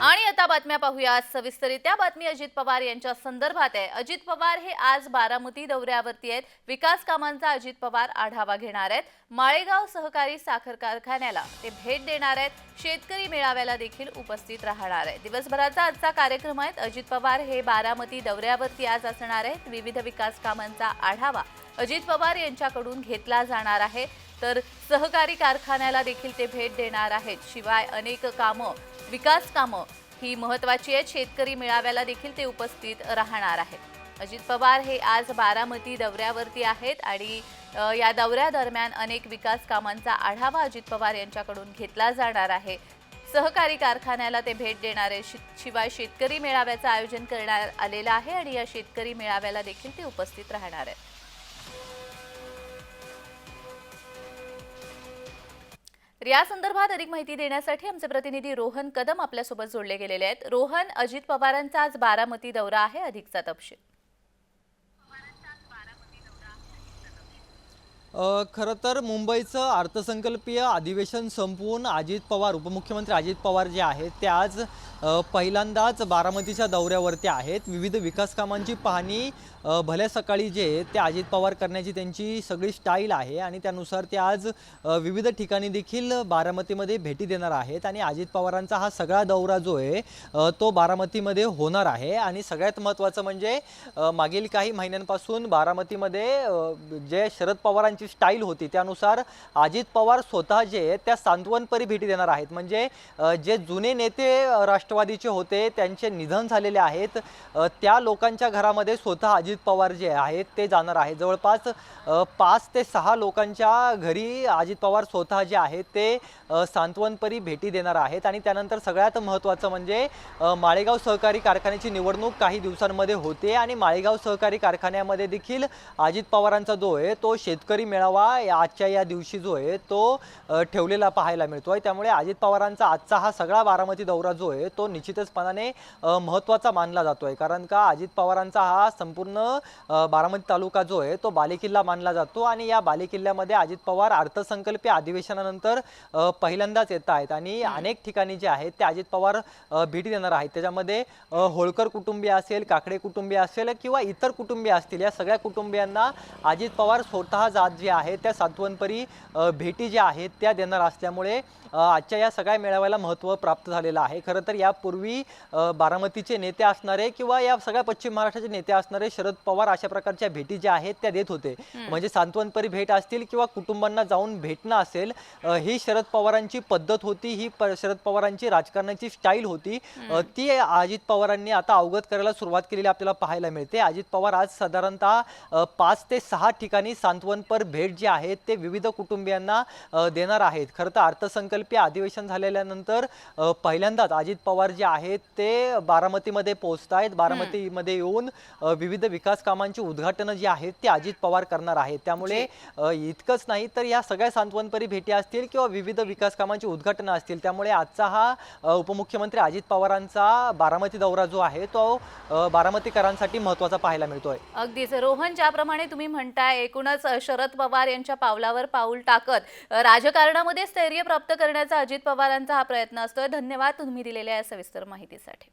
आणि आता बातम्या पाहूया. सविस्तरित्या बातमी अजित पवार यांच्या संदर्भात आहे. अजित पवार हे आज बारामती दौऱ्यावरती आहेत. विकास कामांचा अजित पवार आढावा घेणार आहेत. माळेगाव सहकारी साखर कारखान्याला ते भेट देणार आहेत. शेतकरी मेळाव्याला देखील उपस्थित राहणार आहेत. दिवसभराचा आजचा कार्यक्रम आहे अजित पवार हे बारामती दौऱ्यावरती आज असणार आहेत. विविध विकास कामांचा आढावा अजित पवार यांच्याकडून घेतला जाणार आहे. तर सहकारी कारखान्याला देखील ते भेट देणार आहेत. शिवाय अनेक कामं विकास कामं ही महत्वाची आहेत. शेतकरी मेळाव्याला देखील ते उपस्थित राहणार आहेत. अजित पवार हे आज बारामती दौऱ्यावरती आहेत आणि या दौऱ्यादरम्यान अनेक विकास कामांचा आढावा अजित पवार यांच्याकडून घेतला जाणार आहे. सहकारी कारखान्याला ते भेट देणार आहे शि- शिवाय शेतकरी मेळाव्याचं आयोजन करण्यात आलेलं आहे आणि या शेतकरी मेळाव्याला देखील ते उपस्थित राहणार आहेत. या संदर्भात अधिक माहिती देण्यासाठी आमचे प्रतिनिधी रोहन कदम आपल्यासोबत जोडले गेलेले आहेत. रोहन अजित पवारांचा आज बारामती दौरा आहे. अधिकचा तपशील. खरं तर मुंबईचं अर्थसंकल्पीय अधिवेशन संपवून अजित पवार उपमुख्यमंत्री अजित पवार जे आहेत ते आज पहिल्यांदाच बारामतीच्या दौऱ्यावरती आहेत. विविध विकास कामांची पाहणी भल्या सकाळी जे ते अजित पवार करण्याची त्यांची सगळी स्टाईल आहे आणि त्यानुसार ते आज विविध ठिकाणी देखील बारामतीमध्ये भेटी देणार आहेत आणि अजित पवारांचा हा सगळा दौरा जो आहे तो बारामतीमध्ये होणार आहे. आणि सगळ्यात महत्त्वाचं म्हणजे मागील काही महिन्यांपासून बारामतीमध्ये जे शरद पवारांचे स्टाईल होती. त्यानुसार अजित पवार स्वतः जे आहेत त्या सांत्वनपरी भेटी देणार आहेत. म्हणजे जे जुने नेते राष्ट्रवादीचे होते त्यांचे निधन झालेले आहेत. त्या लोकांच्या घरामध्ये स्वतः अजित पवार जे आहेत ते जाणार आहेत जवळपास पाच ते सहा लोकांच्या घरी अजित पवार स्वतः जे आहेत ते सांत्वनपरी भेटी देणार आहेत. आणि त्यानंतर सगळ्यात महत्त्वाचं म्हणजे माळेगाव सहकारी कारखान्याची निवडणूक काही दिवसांमध्ये होते. आणि माळेगाव सहकारी कारखान्यामध्ये देखील अजित पवारांचा जो आहे तो शेतकरी मेळावा या- आजच्या या दिवशी जो आहे तो ठेवलेला पाहायला मिळतो आहे त्यामुळे अजित पवारांचा आजचा हा सगळा बारामती दौरा जो आहे तो निश्चितचपणाने महत्त्वाचा मानला जातो आहे कारण का अजित पवारांचा हा संपूर्ण बारामती तालुका जो आहे तो बालेकिल्ला मानला जातो आणि या बालेकिल्ल्यामध्ये अजित पवार अर्थसंकल्पीय अधिवेशनानंतर पहिल्यांदाच येत आहेत आणि अनेक ठिकाणी जे आहेत ते अजित पवार भेटी देणार आहेत. त्याच्यामध्ये होळकर कुटुंबीय असेल काकडे कुटुंबीय असेल किंवा इतर कुटुंबीय असतील या सगळ्या कुटुंबियांना अजित पवार स्वतः जात जे आहे त्या सातवनपरी भेटी ज्या आहेत त्या देणार असल्यामुळे आजच्या या सगळ्या मेळाव्याला महत्त्व प्राप्त झालेलं आहे. खरं तर यापूर्वी बारामतीचे नेते असणारे किंवा या सगळ्या पश्चिम महाराष्ट्राचे नेते असणारे शरद पवार अशा प्रकारच्या भेटी ज्या आहेत त्या देत होते. म्हणजे सांत्वनपरी भेट असतील किंवा कुटुंबांना जाऊन भेटणं असेल ही शरद पवारांची पद्धत होती ही प- शरद पवारांची राजकारणाची स्टाईल होती. ती अजित पवारांनी आता अवगत करायला सुरुवात केलेली आपल्याला पाहायला मिळते. अजित पवार आज साधारणतः पाच ते सहा ठिकाणी सांत्वनपर भेट जी आहेत ते विविध कुटुंबियांना देणार आहेत. खरं तर अर्थसंकल्पीय अधिवेशन झालेल्यानंतर पहिल्यांदाच अजित पवार जे आहेत ते बारामतीमध्ये पोहोचत आहेत बारामतीमध्ये येऊन विविध विकास कामांची उद्घाटनं जी आहेत ते अजित पवार करणार आहेत. त्यामुळे इतकंच नाही तर या सगळ्या सांत्वनपरी भेटी असतील किंवा विविध विकास कामांची उद्घाटनं असतील त्यामुळे आजचा हा उपमुख्यमंत्री अजित पवारांचा बारामती दौरा जो आहे तो बारामतीकरांसाठी महत्त्वाचा पाहायला मिळतोय. अगदीच. रोहन ज्याप्रमाणे तुम्ही म्हणताय एकूणच शरद पवार यांच्या पावलावर पाऊल टाकत राजकारणामध्ये स्थैर्य प्राप्त करण्याचा अजित पवारांचा हा प्रयत्न असतोय. धन्यवाद. तुम्ही दिलेल्या या सविस्तर माहितीसाठी.